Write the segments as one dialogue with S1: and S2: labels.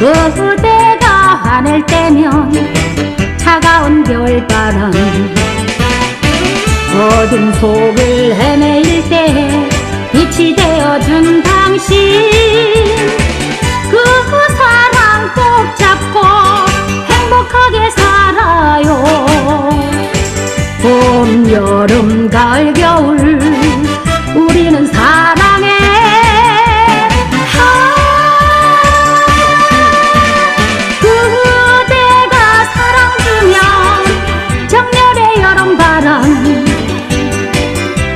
S1: 그대가 화낼 때면 차가운 별바람 어둠 속을 헤매일 때 빛이 되어준 당신. 그 사랑 꼭 잡고 행복하게 살아요. 봄 여름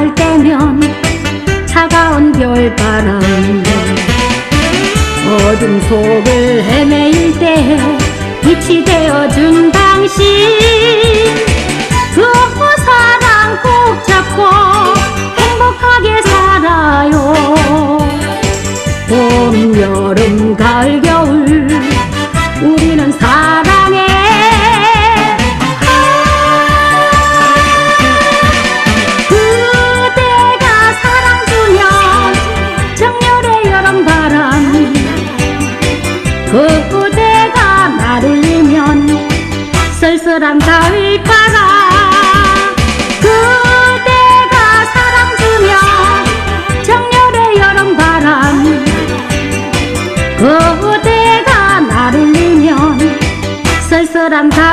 S1: 가 하늘 때면 차가운 겨울바람 어둠 속을 헤매일 때 빛이 되어준 당신. 그 사랑 꼭 잡고 행복하게 살아요. 봄, 여름, 가을, 겨울 우리는 사 사랑 사위파가 그대가 사랑 주면 정열의 여름 바람 그대가 나를 위면 쓸쓸한 다